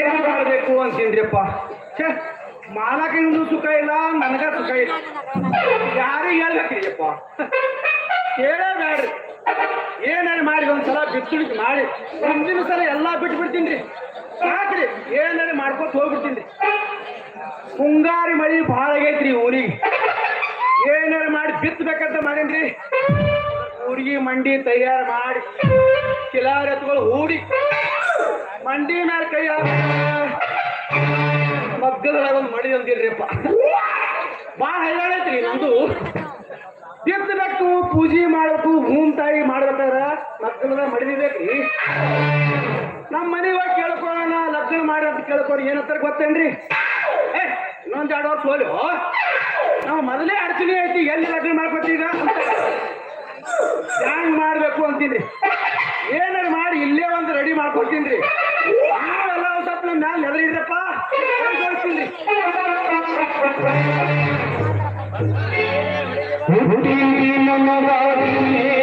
ಏನ್ ಮಾಡಬೇಕು ಅಂತೀನ್ರಿಪ್ಪ ಛೇ ಮಾಲಕಿಂದು ಸುಖ ಇಲ್ಲ, ನನಗ ಸುಖ ಇಲ್ಲ. ಯಾರಿಗೆ ಹೇಳ್ಬೇಕ್ರಿಯಪ್ಪ ಕೇಳೇ ಬೇಡ್ರಿ. ಏನಾರು ಮಾಡಿ, ಒಂದ್ಸಲ ಬಿತ್ತುಣಿಕೆ ಮಾಡಿ. ಮುಂದಿನ ಸಲ ಎಲ್ಲ ಬಿಟ್ಟು ಬಿಡ್ತೀನಿ ರೀ. ಸಾಕ್ರಿ. ಏನಾರು ಮಾಡ್ಕೊತ ಹೋಗ್ಬಿಡ್ತೀನಿ ಮುಂಗಾರಿ ಮಳಿ ಭಾಳ ಆಗೈತ್ರಿ ಊರಿಗೆ. ಏನಾರು ಮಾಡಿ ಬಿತ್ತಬೇಕಂತ ಮಾಡೇನ್ರಿ ಊರಿಗೆ ಮಂಡಿ ತಯಾರು ಮಾಡಿ, ಕಿಲಾರ ಎತ್ತುಗಳು ಹೂಡಿ ಮಂಡಿ ಮೇಲೆ ಕೈ ಮಗ್ಗದೊಳಗ ಒಂದು ಮಡಿ ಅಂದಿರ್ರಿಪ್ಪ. ಬಾ ಹೈರಾಣೈತ್ರಿ ನಂದು. ಬಿತ್ತಬೇಕು ಪೂಜೆ ಮಾಡಬೇಕು ಭೂಮ್ ತಾಯಿ ಮಾಡ್ಬೇಕಾರ ಮಕ್ಕಳನ್ನ ಮಡಿಬೇಕ್ರಿ ನಮ್ಮ ಮನೆಗೆ ಹೋಗಿ ಕೇಳ್ಕೊಳ್ಳೋಣ ಲಗ್ನ ಮಾಡಿ ಅಂತ ಕೇಳ್ಕೊರಿ, ಏನಂತಾರ ಗೊತ್ತೇನ್ರಿ? ಇನ್ನೊಂದ್ ಎರಡು ವರ್ಷ ಹೋಲಿ ನಾವು ಮೊದಲೇ ಅಡಚಣೆ ಐತಿ, ಎಲ್ಲಿ ಲಗ್ನ ಮಾಡ್ಕೊತೀಗ ಹ್ಯಾಂಗ್ ಮಾಡ್ಬೇಕು ಅಂತೀನಿ ಏನಾರು ಮಾಡಿ ಇಲ್ಲೇ ಒಂದು ರೆಡಿ ಮಾಡ್ಕೊಡ್ತೀನಿ ರೀ. ಒಂದ್ ಸ್ವಲ್ಪ ನಮ್ಮ ಮ್ಯಾಲ ನೆದರಿದ್ರಪ್ಪ ಕಳ್ಸ್ಕೊಡ್ತೀನಿ ಕಡಿಮಾತು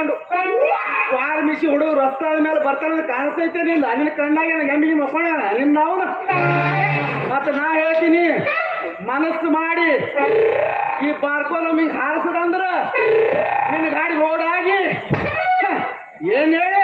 ಗುಣಿ ಕಾರ್ ಮಿಸಿ ಹುಡುಗ ರಸ್ತಾದ ಮೇಲೆ ಬರ್ತಾನೆ ಕಾಣಿಸ್ತೈತೆ ನಿಂದ? ನಿನ್ನ ಕಣ್ಣಾಗ ಗಂಡಿಗೆ ಮಕ್ಕಳ ನಿನ್ನ ನಾವು ಮತ್ತೆ ನಾ ಹೇಳ್ತೀನಿ, ಮನಸ್ಸು ಮಾಡಿ. ಈ ಬಾರ್ಕೋ ನಮಗೆ ಹಾರಿಸದಂದ್ರ ನಿನ್ನ ಗಾಡಿ ಓಡಾಗಿ ಏನ್ ಹೇಳಿ?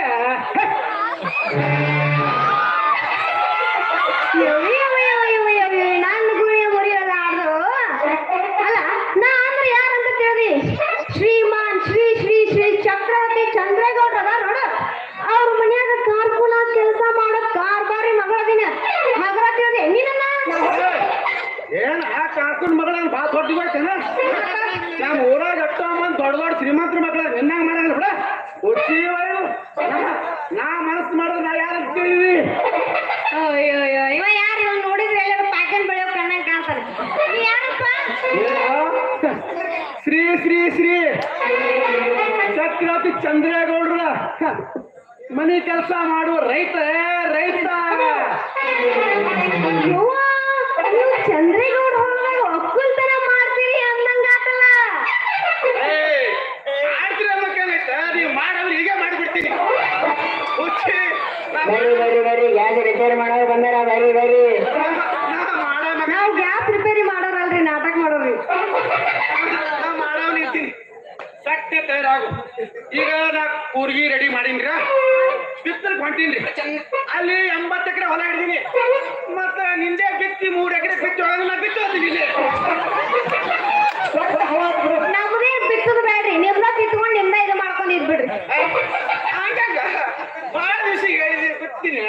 ಶ್ರೀ ಶ್ರೀ ಶ್ರೀ. ಚಕ್ರವರ್ತಿ ಚಂದ್ರೇಗೌಡ್ರ. ಮನೆ ಕೆಲಸ ಮಾಡುವ ರೈತ ರೈತ. ಚಂದ್ರೇಗೌಡ ಒಕ್ಕಲ್ತನ ಮಾಡ್ತೀರಿ ಈಗ ಮಾಡಿಬಿಡ್ತೀನಿ. ರಿಪೇರಿ ಮಾಡ ಮಾಡಿನ್ರಿ ಬಿತ್ತಲ್ ಹೊಂಟೀನ್ರಿ ಅಲ್ಲಿ ಎಂಬತ್ತು ಎಕರೆ ಹೊಲ ಹಿಡಿದೀನಿ ಮತ್ತ ನಿಂದೆ ಬಿತ್ತಿ ಮೂರ್ ಎಕರೆ ಬಿತ್ತಿ ಹೊಲ ನಾ ಬಿತ್ತು ಹೋಗ್ತೀನಿ ಇಲ್ಲಿ. ನಮ್ಗೆ ಬಿತ್ತದ ಬೇಡ್ರಿ. ನಿಮ್ದ ಬಿತ್ಕೊಂಡು ನಿಮ್ದ ಇದು ಮಾಡ್ಕೊಂಡು ಇದ್ಬಿಡ್ರಿ. ಹಂಗಾಗ ಭಾಳ ದಿವಸ ಹೇಳಿದೆ ಬಿತ್ತೀನಿ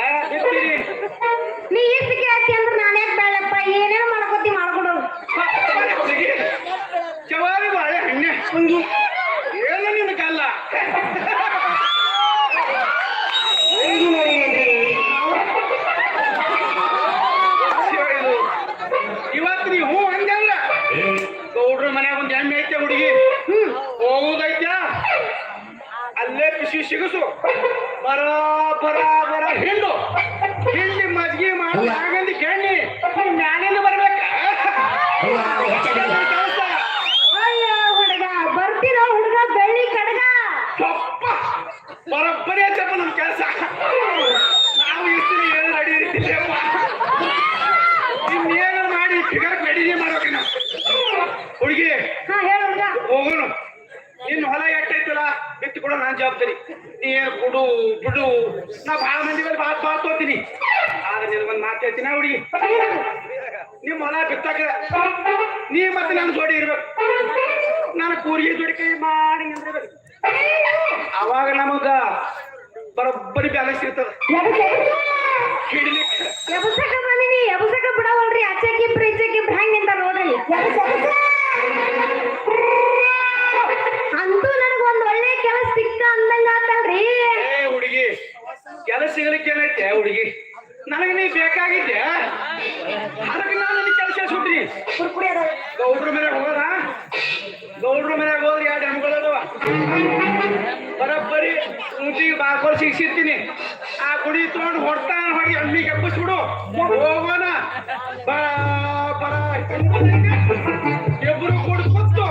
ಐತೆ ಹುಡುಗಿ. ಹೋಗುದೈತ್ಯ? ಅಲ್ಲೇ ಬಿಸಿ ಸಿಗಸು. ಬರ ಬರ ಬರ. ಹಿಂಡು. ಬಿಡ್ಬೇಕು ನಿಮ್ಮ ಹೊಲ ಬಿತ್ತಾಕ ನೀ ಮತ್ತೆ ನನ್ನ ಜೋಡಿ ಇರ್ಬೇಕು. ನಾನು ಕೂರಿಗೆ ಜೋಡಿ ಕೈ ಮಾಡಿ ನಿಂದಿರ್ಬೇಕು ಅವಾಗ ನಮಗ ಬರೋಬ್ಬರಿ ಬ್ಯಾಲೆನ್ಸ್ ಇರ್ತದ. ಹಿಡಿಲಿಕ್ಕೆ. ಎಬಸಕ ಬಂದಿನಿ ಎಬಸಕ ಬಿಡವಲ್ರಿ ಅಚ್ಚಕ್ಕಿಬ್ರ ಇಚ್ಚಕ್ಕಿಬ್ರ ಹೆಂಗ್ ನಿಂತ ನೋಡ್ರಿ ಅಂತೂ ನನಗ ಒಂದ್ ಒಳ್ಳೆ ಕೆಲಸ ಸಿಕ್ಕ ಅಂದಂಗ ಆತಲ್ರಿ. ಹುಡುಗಿ ಕೆಲಸ ಸಿಗ್ಲಿಕ್ಕೆ ಏನೈತೆ? ಹುಡುಗಿ. ನನಗೆ ನೀ ಬೇಕಾಗಿದ್ದೆ ಅದಕ್ಕೆ ನಾನು ನಿನ್ನ ಕೆಲಸ ಸುಟ್ರಿ ಗೌಡ್ರ ಮೇಲೆ ಹೋಗೋದ ಗೌಡ್ರ ಮೇಲೆ ಹೋದ್ರೆ ಎರಡು ಹೆಣ್ಗಳದವ ಬರಬ್ಬರಿ ಊಟಿಗೆ ಬಾಕೋರ್ ಸಿಗ್ಸಿರ್ತೀನಿ. ಆ ಗುಡಿ ತಗೊಂಡು ಹೊಡ್ತಾ ಹೊಡಿ ಅಲ್ಲಿ ಕೆಪ್ಪಿಸ್ಬಿಡು ಹೋಗೋಣ. ಬರ ಬರ ಇಬ್ಬರು ಕೂಡ ಕೂತು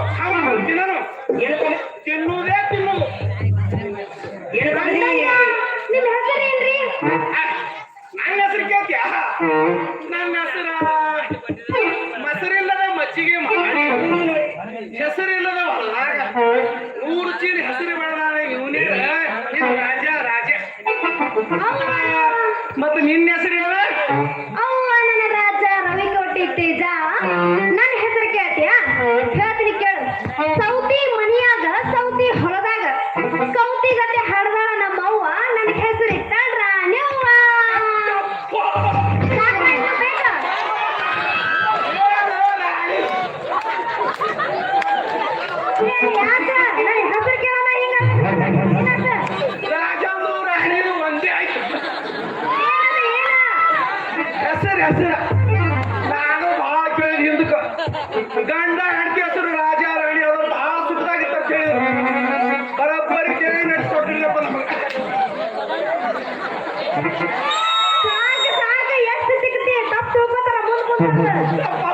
Yeah.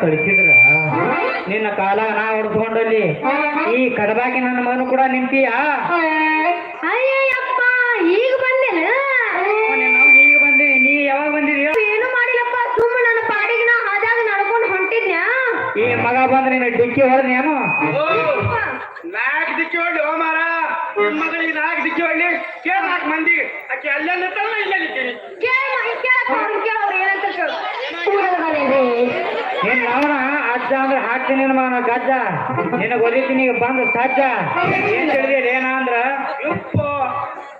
ಕಳಿಸಿದ್ರ ನಿನ್ನ ಕಾಲ ನಾ ಹೊಡ್ಕೊಂಡಲ್ಲಿ ಈ ಕಡಬಾಕಿ ನನ್ನ ಮಗನು ಕೂಡ ನಿಂತೀಯ? ಅಯ್ಯಯ್ಯಪ್ಪ ಈಗ ಬಂದೇನ? ಈಗ ಬಂದೆ ನೀ ಯಾವಾಗ ಬಂದಿದ್ಯ? ಏನು ಮಾಡಿಲ್ಲಪ್ಪ ಸುಮ್ಮನೆ ನನ್ನ ಪಾಡಿಗೆ ನಾ ಹಾದಾಗ ನಡ್ಕೊಂಡು ಹೊಂಟಿದ್ನ್ಯಾ ಈ ಮಗ ಬಂದ್ರೆ ನಿನ್ನ ಡಿಕ್ಕಿ ಹೊಡೆದ್ನೇನು ನಾಲ್ಕು ದಿಕ್ಕಿ ಹೊಳ್ಳಿ ಓ ಮಾರ ನಿನ್ ಮಗಳಿಗೆ ನಾಲ್ಕು ದಿಕ್ಕಿ ಹೊಳ್ಳಿ ಕೇಳ ನಾಲ್ಕು ಮಂದಿ ಆಕೆ ಅಲ್ಲೇ ನಿಂತಲ್ಲ ಇಲ್ಲೇ ನಿಂತೀನಿ ಕೇಳ ಕೇಳ ಅವ್ರು ಏನಂತ ಕೇಳು. ನೀನ್ ಅವನ ಅಜ್ಜ ಅಂದ್ರೆ ಹಾಕ್ತೀನಿ ನಿನ್ನ ಮಗನ ಗಜ್ಜ. ಒಲಿತೀನಿ ಈಗ ಬಂದು ಸಜ್ಜ. ಏನ್ ತಿಳಿದಿಲ್ಲ ಏನ ಅಂದ್ರ? ಯಪ್ಪ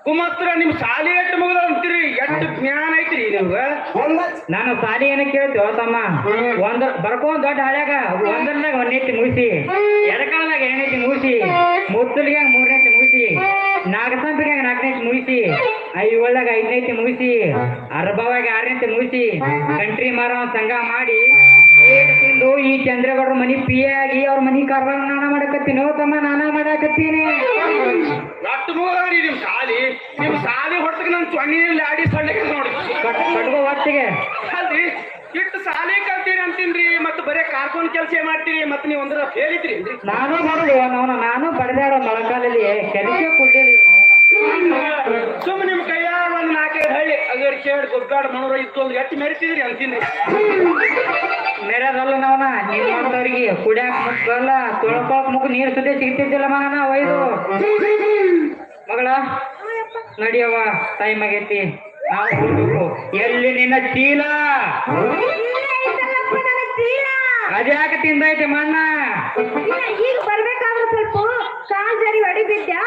ಕುಮಸ್ತ್ರ ನಿಮ್ ಸಾಲಿ ಎಟ್ಟು ಮುಗಿದ ಅಂತೀರಿ? ಎಷ್ಟು ಜ್ಞಾನ ಐತ್ರಿ ನಿಮ್ಗ? ನಾನು ಸಾಲಿ ಏನ ಕೇಳ್ತೀವ ತಮ್ಮ? ಒಂದ್ ಬರ್ಕೊಂಡ್ ದೊಡ್ಡ ಹಳ್ಯಾಗ. ಒಂದರ್ನಾಗ ಒಂದನೇತಿ ಮುಗಿಸಿ. ಎಡಕಾಲದಾಗ ಎರಡನೇತಿ ಮುಗಿಸಿ. ಮುತ್ತಲಿಗೆ ಮೂರನೇತಿ ಮುಗಿಸಿ. ನಾಗಸಂಪಿಗೆ ನಾಲ್ಕನೇತಿ ಮುಗಿಸಿ. ಐವಳ್ಳಾಗ ಐದನೇತಿ ಮುಗಿಸಿ. ಅರ್ಭವಾಗಿ ಆರನೇತಿ ಮುಗಿಸಿ. ಕಂಟ್ರಿ ಮಾರೋ ಸಂಘ ಮಾಡಿ. ಏಟ್ ತಿಂದು ಈ ಚಂದ್ರಗೌಡ್ರ ಮನಿ ಪಿ ಆಗಿ ಅವ್ರ ಮನಿ ಕಾರ್ಬಾರ ನಾನ ಮಾಡಕತ್ತೀನಿ. ತಮ್ಮ ನಾನ ಮಾಡಾಕತ್ತೀನಿ. ಎಷ್ಟು ಮುಗಿದ್ರಿ ನಿಮ್ ಶಾಲಿ. ನಿಮ್ ಶಾಲಿ ಹೊಡ್ತಕ್ಕೆ ನನ್ ಚೊಣ್ಣಿನಲ್ಲಿ ಆಡಿ ಸೊಳ್ಳೆ ನೋಡಿ. ಕಟ್ ಕಟ್ಕೋ ಹೊತ್ತಿಗೆ. ಅಲ್ರಿ ಇಟ್ಟು ಶಾಲೆ ಕಲ್ತೀರಿ ಅಂತೀನ್ರಿ ಮತ್ತೆ ಬರೇ ಕಾರ್ಕೊಂಡ್ ಕೆಲಸ ಮಾಡ್ತೀರಿ ಮತ್ತೆ ನೀವು ಒಂದ್ರ ಹೇಳಿದ್ರಿ ನಾನು ಮಾಡುದು ನಾನು ನಾನು ಬಡದಾಡ ಮೊಳಕಾಲಲ್ಲಿ. ಕೆಲಸ ಕೊಡ್ಲಿಲ್ಲ ಸುಮ್ಮ ನಿಮ್ ಕೈಯಾಗ ಒಂದ್ ನಾಲ್ಕೈದು ಹಳ್ಳಿ ಅದ್ರ ಕೇಳಿ ಗೊಬ್ಬಾಡ ಮನೋರ ಇತ್ತು ಅಂದ್ರೆ ಎಟ್ಟು ಮೆರಿತಿದ್ರಿ ಅಂತೀನಿ ಮೇರದಲ್ಲ ನಾವನ. ನಿಮ್ಮಂತವ್ರಿಗೆ ಕುಡಿಯಾಕ ಮುಖ ತೊಳ್ಕೊಳಕ್ ಮುಖ ನೀರ್ ಸುದ್ದಿ ಸಿಗ್ತಿದ್ದಿಲ್ಲ ಮಗನ, ಒಯ್ದು. ಮಗಳ, ನಡಿಯವ್ವ ಟೈಮ್ ಆಗೈತಿ. ನಾವು ಹೋಗ್ಬೇಕು ಎಲ್ಲಿ ನಿನ್ನ ಚೀಲ? ಅದ್ಯಾಕ ತಿಂದೈತೆ ಮಣ್ಣ? ಈಗ ಬರ್ಬೇಕಾದ್ರೆ ಸ್ವಲ್ಪ ಕಾಲ್ ಜರಿ ಹೊಡಿಬಿದ್ಯಾ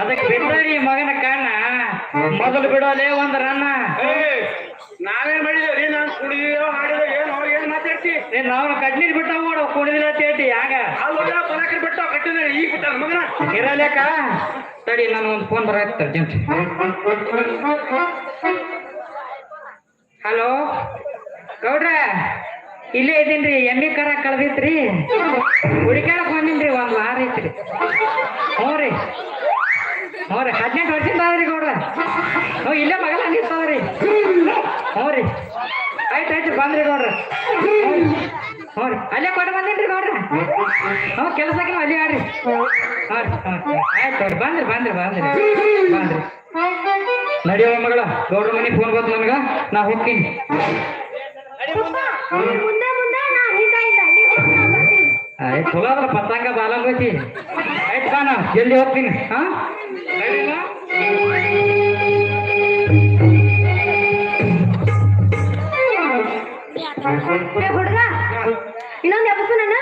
ಅದಕ್ಕೆ ಬಿದ್ದ ಬಿದ್ದರಿ ಮಗನ ಕಣ್ಣ. ಮೊದಲು ಬಿಡೋದೇ ಒಂದ್ ರನ್ನ. ನಾವೇನ್ ಮಾಡಿದೇವ್ರಿ ನಾನು ಕುಡಿದೋ ಏನ್? ಏನೋ ಏನ್ ಮಾತಾಡ್ತಿ? ನೀನ್ ನಾವು ಕಡ್ನೀರ್ ಬಿಟ್ಟ ನೋಡು ಕುಡಿದಿಲ್ಲ ತೇಟಿ ಯಾಗ? ಅಲ್ಲ ಬಿಟ್ಟ ಬಿಟ್ಟು ಕಟ್ಟಿದ್ರೆ ಈಗ ಬಿಟ್ಟ ಮಗನ? ಇರಲೇಕ? ತಡಿ ನಾನು ಒಂದು ಫೋನ್ ಬರತ್ತೆ ಅರ್ಜೆಂಟ್ ಹಲೋ? ಗೌಡ್ರ ಇಲ್ಲೇ ಇದೀನ್ರಿ ಎಮ್ಮಿ ಕರ ಕಳ್ದಿತ್ರಿ. ಹುಡುಕ್ಯಾಡಕ್ ಬಂದಿನ್ರಿ ಒಂದ್ ವಾರ ಐತ್ರಿ. ಹ್ಞೂ ರೀ. ಹ್ಞೂ ರೀ ಹದಿನೆಂಟು ವರ್ಷದಿಂದ ಆದ್ರಿ ಗೌಡ್ರ. ಹ್ಞೂ ಇಲ್ಲೇ ಮಗಲ ನಿಂತವ್ರಿ ಹ್ಞೂ ರೀ ಆಯ್ತು ಆಯ್ತು ಬಂದ್ರಿ ಗೌಡ್ರ. ಹ್ಞೂ ರೀ. ಅಲ್ಲೇ ಕೊಟ್ಟು ಬಂದೇನ್ರಿ ಗೌಡ್ರ. ಹ್ಞೂ ಕೆಲಸಕ್ಕೆ ಅಲ್ಲಿ ಆಡ್ರಿ. ಆಯ್ತು ಅವ್ರಿ ಬಂದ್ರಿ ಬಂದ್ರಿ ಬಂದ್ರಿ. ಬಂದ್ರಿ. ನಡಿಯವ ಮಗಳ ಗೌಡ್ರ ಮನೆ ಫೋನ್ ಬಂತು ನನ್ಗ ನಾ ಹೋಗ್ತೀನಿ. ಆಯ್ತು ಚಲೋ ಅದ್ರ ಪತಂಗ ಬಾಲಂಗೋತಿ ಆಯ್ತು ಕಾಣ ಜಲ್ದಿ ಹೋಗ್ತೀನಿ. ಹಾ? ಹುಡುಗ ಇನ್ನೊಂದು ಎಬ್ಬಸು ನನ್ನ